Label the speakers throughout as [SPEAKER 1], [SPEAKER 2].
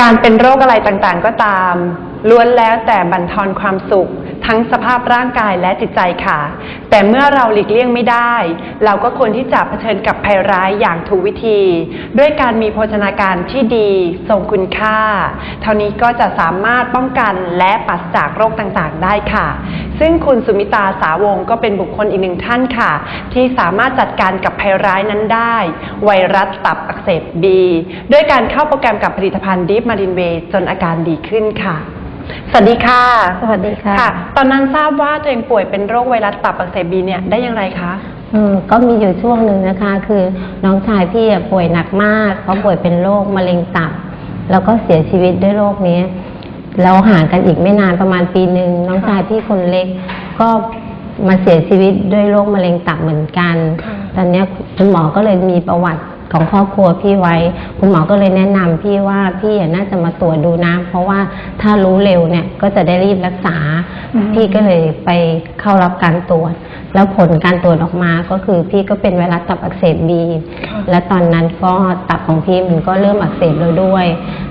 [SPEAKER 1] การเป็นโรคอะไรต่างๆก็ตามล้วนแล้วแต่บั่นทอนความสุข ทั้งสภาพร่างกายและจิตใจค่ะ แต่เมื่อเราหลีกเลี่ยงไม่ได้ เราก็ควรที่จะเผชิญกับภัยร้ายอย่างถูกวิธี ด้วยการมีโภชนาการที่ดีทรงคุณค่า เท่านี้ก็จะสามารถป้องกันและปราศจากโรคต่างๆ ได้ค่ะ ซึ่งคุณสุมิตาสาวงก็เป็นบุคคลอีกหนึ่งท่านค่ะ ที่สามารถจัดการกับภัยร้ายนั้นได้ ไวรัสตับอักเสบบีด้วยการเข้าโปรแกรมกับผลิตภัณฑ์ดีฟมารินเวจนอาการดีขึ้นค่ะ สวัสดีค่ะ
[SPEAKER 2] สวัสดีค่ะ
[SPEAKER 1] ตอนนั้นทราบว่าตัวเองป่วยเป็นโรคไวรัสตับอักเสบบีเนี่ยได้อย่างไรคะ
[SPEAKER 2] เออก็มีอยู่ช่วงหนึ่งนะคะ คือน้องชายพี่อะป่วยหนักมากเขาป่วยเป็นโรคมะเร็งตับ แล้วก็เสียชีวิตด้วยโรคนี้แล้วห่างกันอีกไม่นานประมาณปีหนึ่งน้องชายพี่คนเล็ก ก็มาเสียชีวิตด้วยโรคมะเร็งตับเหมือนกัน
[SPEAKER 1] ค่ะ
[SPEAKER 2] ตอนเนี้ยคุณหมอก็เลยมีประวัติ ของครอบครัวพี่ไว้ คุณหมอก็เลยแนะนำพี่ว่าพี่อะน่าจะมาตรวจดูนะ เพราะว่าถ้ารู้เร็วเนี่ยก็จะได้รีบรักษา
[SPEAKER 1] อืม
[SPEAKER 2] พี่ก็เลยไปเข้ารับการตรวจ แล้วผลการตรวจออกมาก็คือพี่ก็เป็นไวรัสตับอักเสบบี
[SPEAKER 1] ค่ะ
[SPEAKER 2] และตอนนั้นก็ตับของพี่มันก็เริ่มอักเสบแล้วด้วย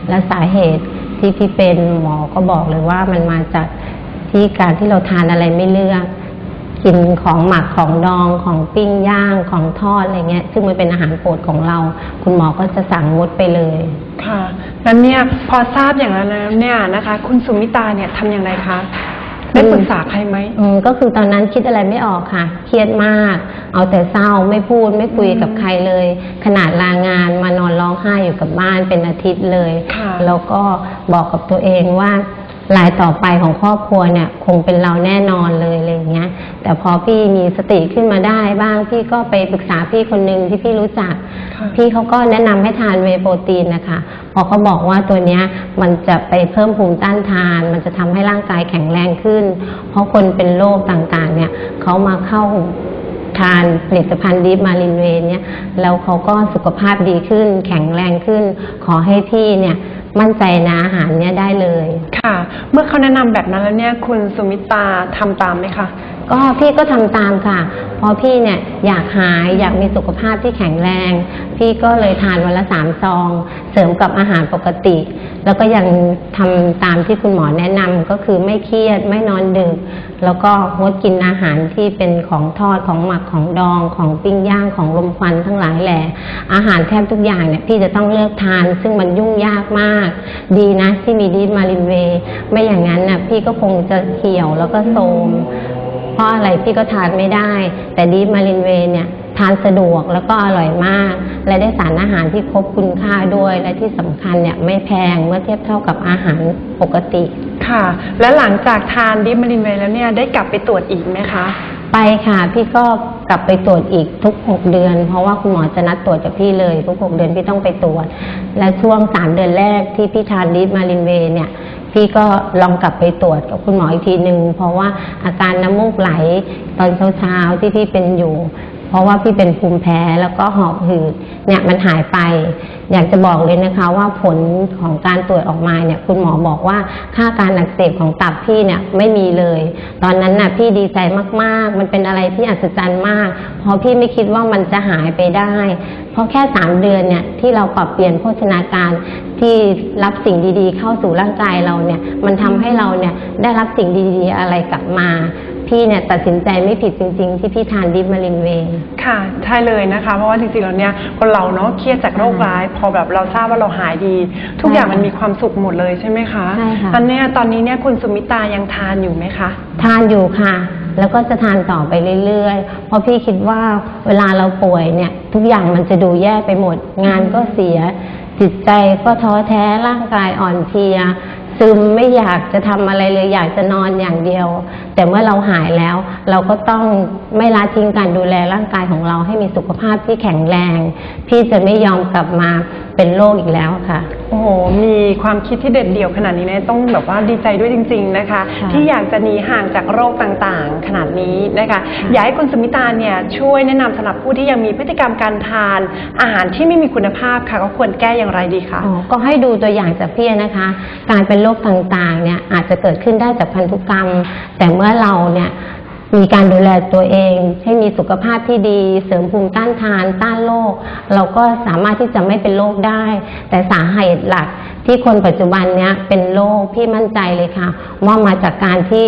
[SPEAKER 2] และสาเหตุที่พี่เป็นหมอก็บอกเลยว่ามันมาจากที่การที่เราทานอะไรไม่เลือก กินของหมักของดองของปิ้งย่างของทอดอะไรเงี้ย ซึ่งมันเป็นอาหารโปรดของเรา คุณหมอก็จะสั่งงดไปเลย
[SPEAKER 1] ค่ะแล้วเนี่ยพอทราบอย่างนั้นแล้วเนี่ยนะคะ คุณสุมิตาเนี่ยทำอย่างไรคะได้ปรึกษาใครไหม
[SPEAKER 2] อืมก็คือตอนนั้นคิดอะไรไม่ออกค่ะ เครียดมาก เอาแต่เศร้าไม่พูดไม่คุยกับใครเลย ขนาดลางานมานอนร้องไห้อยู่กับบ้านเป็นอาทิตย์เลย
[SPEAKER 1] ค่ะ
[SPEAKER 2] แล้วก็บอกกับตัวเองว่า รายต่อไปของครอบครัวเนี่ย คงเป็นเราแน่นอนเลยอะไรอย่างเงี้ย แต่พอพี่มีสติขึ้นมาได้บ้าง พี่ก็ไปปรึกษาพี่คนหนึ่งที่พี่รู้จัก
[SPEAKER 1] ค่ะ
[SPEAKER 2] พี่เขาก็แนะนำให้ทานเวย์โปรตีนนะคะเพอเขาบอกว่าตัวเนี้ยมันจะไปเพิ่มภูมิต้านทาน มันจะทำให้ร่างกายแข็งแรงขึ้น เพราะคนเป็นโรคต่างๆ เนี่ยเขามาเข้าทานผลิตภัณฑ์ดีฟมารินเวย์เนี่ยแล้วเขาก็สุขภาพดีขึ้น แข็งแรงขึ้น ขอให้พี่เนี่ย มั่นใจในอาหารเนี่ยได้เลย
[SPEAKER 1] ค่ะ เมื่อเขาแนะนำแบบนั้นแล้วเนี่ย คุณสุมิตาทำตามไหมคะ
[SPEAKER 2] ก็พี่ก็ทำตามค่ะ เพราะพี่เนี่ยอยากหายอยากมีสุขภาพที่แข็งแรง พี่ก็เลยทานวันละสามซอง เสริมกับอาหารปกติ แล้วก็ยังทำตามที่คุณหมอแนะนำก็คือไม่เครียดไม่นอนดึก แล้วก็งดกินอาหารที่เป็นของทอดของหมักของดองของปิ้งย่างของลมควันทั้งหลายแหล่อาหารแทบทุกอย่างเนี่ยพี่จะต้องเลือกทาน ซึ่งมันยุ่งยากมาก ดีนะที่มีดีมารินเวไม่อย่างนั้นน่ะพี่ก็คงจะเหี่ยวแล้วก็โทมเพราะอะไรพี่ก็ทานไม่ได้ แต่ดีมารินเวเนี่ย ทานสะดวกแล้วก็อร่อยมาก และได้สารอาหารที่ครบคุณค่าด้วย และที่สำคัญเนี่ยไม่แพงเมื่อเทียบเท่ากับอาหารปกติ
[SPEAKER 1] ค่ะ และหลังจากทานดิมารินเวย์แล้วเนี่ยได้กลับไปตรวจอีกไหมคะ
[SPEAKER 2] ไปค่ะพี่ก็กลับไปตรวจอีกทุกหกเดือน เพราะว่าคุณหมอจะนัดตรวจกับพี่เลยทุกหกเดือนพี่ต้องไปตรวจ และช่วงสามเดือนแรกที่พี่ทานดีฟมารินเวย์เนี่ยพี่ก็ลองกลับไปตรวจกับคุณหมออีกทีหนึ่งเพราะว่าอาการน้ำมูกไหลตอนเช้าๆที่พี่เป็นอยู่ เพราะว่าพี่เป็นภูมิแพ้แล้วก็หอบหืดเนี่ยมันหายไป อยากจะบอกเลยนะคะ ว่าผลของการตรวจออกมาเนี่ย คุณหมอบอกว่าค่าการอักเสบของตับพี่เนี่ยไม่มีเลย ตอนนั้นน่ะพี่ดีใจมากๆ มันเป็นอะไรที่อัศจรรย์มาก เพราะพี่ไม่คิดว่ามันจะหายไปได้ เพราะแค่สามเดือนเนี่ยที่เราปรับเปลี่ยนโภชนาการที่รับสิ่งดีๆ เข้าสู่ร่างกายเราเนี่ย มันทำให้เราเนี่ยได้รับสิ่งดีๆ อะไรกลับมา พี่เนี่ยตัดสินใจไม่ผิดจริง ๆ ที่พี่ทานดิฟมารินเวย์
[SPEAKER 1] ค่ะใช่เลยนะคะ เพราะว่าจริงๆแล้วเนี่ยคนเราเนาะเครียดจากโรคร้าย พอแบบเราทราบว่าเราหายดี ทุก
[SPEAKER 2] ใช่
[SPEAKER 1] อย่างมันมีความสุขหมดเลยใช่ไหมคะ
[SPEAKER 2] ใช่ค่ะ
[SPEAKER 1] ตอนเนี้ยตอนนี้เนี่ยคุณสุมิตายังทานอยู่ไหมคะ
[SPEAKER 2] ทานอยู่ค่ะ แล้วก็จะทานต่อไปเรื่อยๆ เพราะพี่คิดว่าเวลาเราป่วยเนี่ย ทุกอย่างมันจะดูแย่ไปหมด งานก็เสีย จิตใจก็ท้อแท้ร่างกายอ่อนเพลีย ซึมไม่อยากจะทำอะไรเลยอยากจะนอนอย่างเดียว แต่เมื่อเราหายแล้ว เราก็ต้องไม่ละทิ้งการดูแลร่างกายของเราให้มีสุขภาพที่แข็งแรง พี่จะไม่ยอมกลับมาเป็นโรคอีกแล้วค่ะ
[SPEAKER 1] โอ้โห มีความคิดที่เด็ดเดี่ยวขนาดนี้เนี่ยต้องแบบว่าดีใจด้วยจริง ๆนะคะ
[SPEAKER 2] ค่ะ
[SPEAKER 1] ที่อยากจะหนีห่างจากโรคต่างๆ ขนาดนี้นะคะอยากให้คุณสมิตาเนี่ยช่วยแนะนำสำหรับผู้ที่ยังมีพฤติกรรมการทาน อาหารที่ไม่มีคุณภาพค่ะก็ควรแก้อย่างไรดีคะ
[SPEAKER 2] อ๋อก็ให้ดูตัวอย่างจากพี่นะคะ การเป็นโรคต่างๆเนี่ยอาจจะเกิดขึ้นได้จากพันธุกรรม แต่เมื่อเราเนี่ยมีการดูแลตัวเองให้มีสุขภาพที่ดี เสริมภูมิต้านทาน ต้านโรคเราก็สามารถที่จะไม่เป็นโรคได้ แต่สาเหตุหลักที่คนปัจจุบันเนี้ยเป็นโรคพี่มั่นใจเลยค่ะว่ามาจากการที่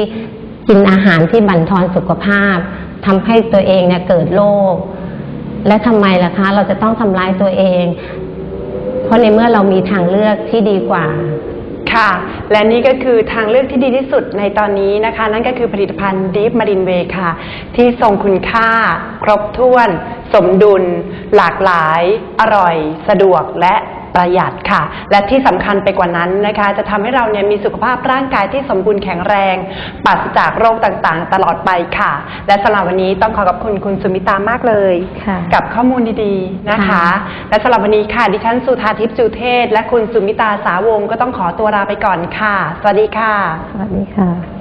[SPEAKER 2] กินอาหารที่บั่นทอนสุขภาพทำให้ตัวเองเนี่ยเกิดโรคและทำไมล่ะคะ เราจะต้องทำร้ายตัวเอง เพราะในเมื่อเรามีทางเลือกที่ดีกว่า
[SPEAKER 1] ค่ะ และนี่ก็คือทางเลือกที่ดีที่สุดในตอนนี้นะคะ นั่นก็คือผลิตภัณฑ์ Deep Marine Way ค่ะ ที่ทรงคุณค่า ครบถ้วน สมดุล หลากหลาย อร่อย สะดวกและ ประหยัดค่ะ และที่สำคัญไปกว่านั้นนะคะ จะทำให้เราเนี่ยมีสุขภาพร่างกายที่สมบูรณ์แข็งแรงปราศจากโรคต่างๆ ตลอดไปค่ะ และสำหรับวันนี้ต้องขอขอบคุณคุณสุมิตามากเลย
[SPEAKER 2] ค่ะ
[SPEAKER 1] กับข้อมูลดีๆนะคะ
[SPEAKER 2] ค่ะ
[SPEAKER 1] และสำหรับวันนี้ค่ะดิฉันสุธาทิพย์จูเทศ และคุณสุมิตาสาวงศ์ก็ต้องขอตัวลาไปก่อนค่ะ สวัสดีค่ะ
[SPEAKER 2] สวัสดีค่ะ